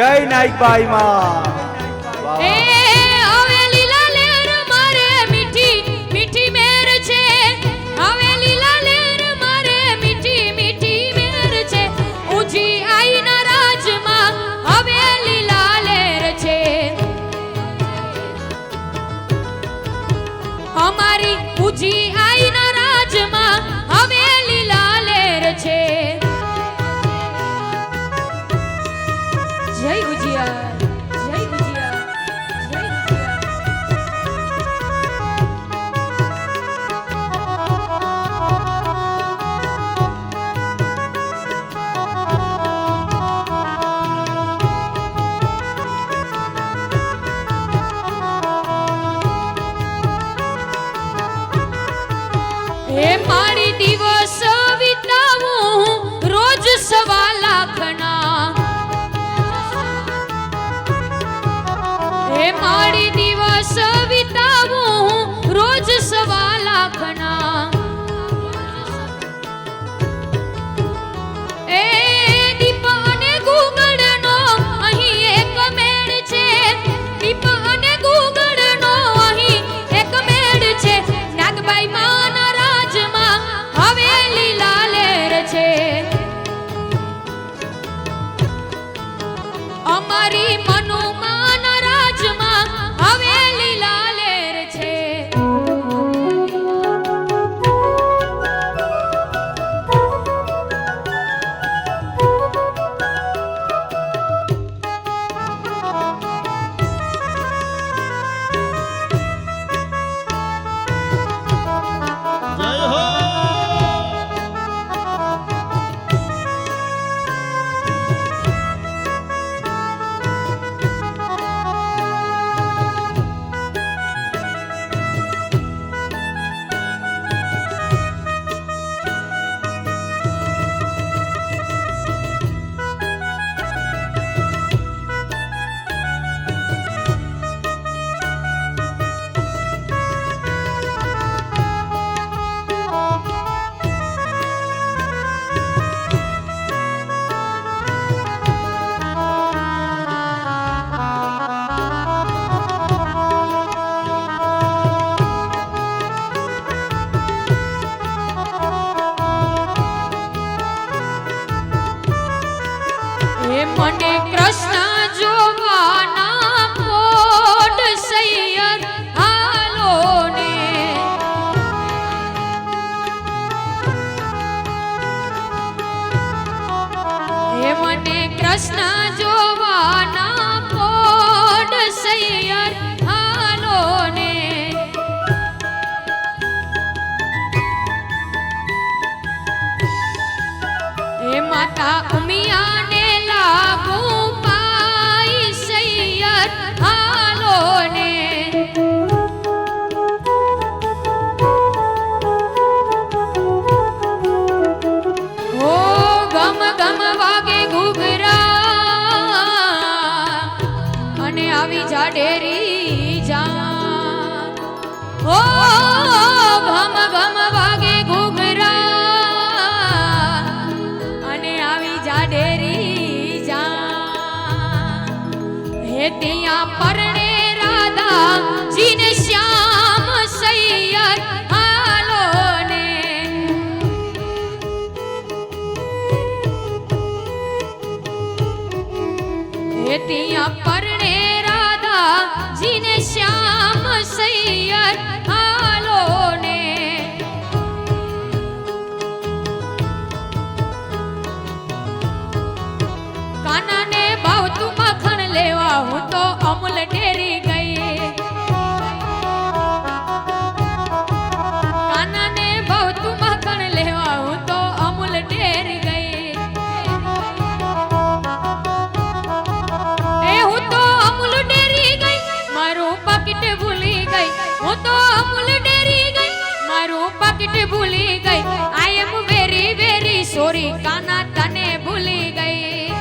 જય નાયકબાઈ માં. એ હવે લીલા લેર મારે મીઠી મીઠી મેર છે. હવે લીલા લેર મારે મીઠી મીઠી મેર છે. ઉજી આઈ ના રાજ લીલા લેર છે. અમારી ઉજી આઈ રાજમાં કૃષ્ણ જોવાના પોડ સૈયર હાલો ને એ માતા આવી જાડેરી જા ઓ ભમ ઘમ વાગે ઘૂઘરા અને આવી જા હે ત્યાં ભૂલી ગઈ. I am very very sorry Kana તને ભૂલી ગઈ.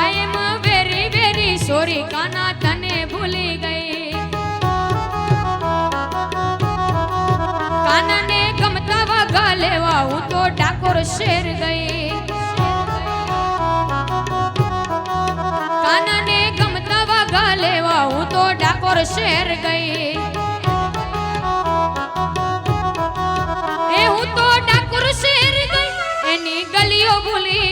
I am very very sorry Kana તને ભૂલી ગઈ. કાનાને ગમતા વાગા લેવા હું તો ડાકોર શેર ગઈ. કાનાને ગમતા વાગા લેવા હું તો ડાકોર શેર ગઈ.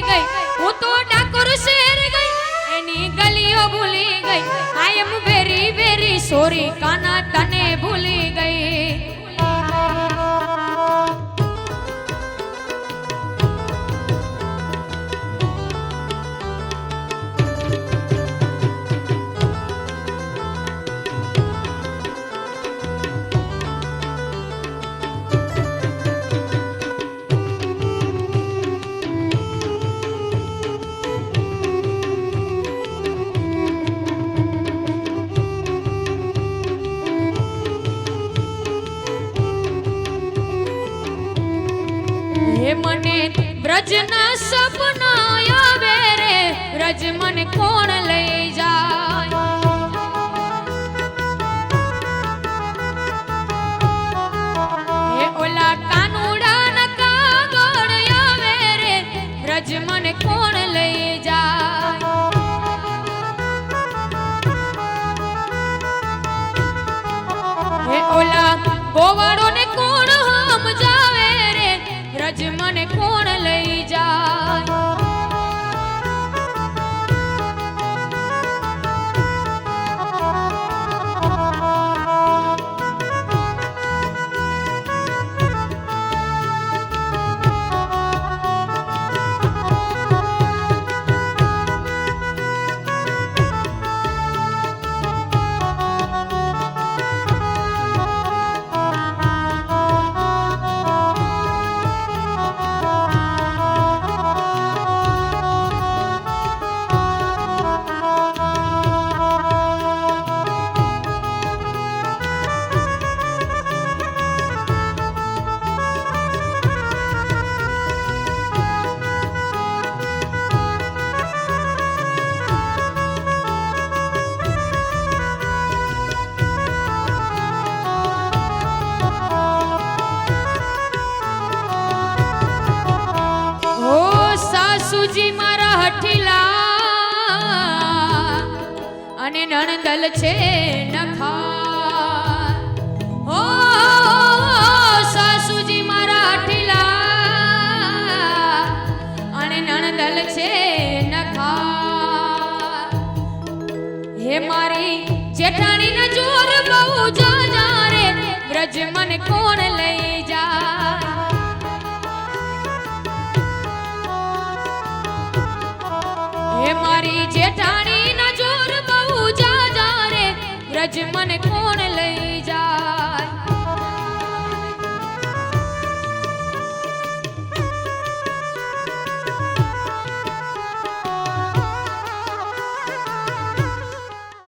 ભૂલી ગઈ. હું તો ડાકોર શહેર ગઈ, એની ગલીઓ ભૂલી ગઈ. I am very very sorry, Kana તને ભૂલી બ્રજના સપના આવે રે. રજ મને કોણ લઈ જાય નણદલ છે નખા ઓ સાસુજી મારા હઠીલા અને નણદલ છે નખા બહુ જાજા કોણ લઈ જા હે મારી જેઠાણી રજ મને કોણ લઈ જા?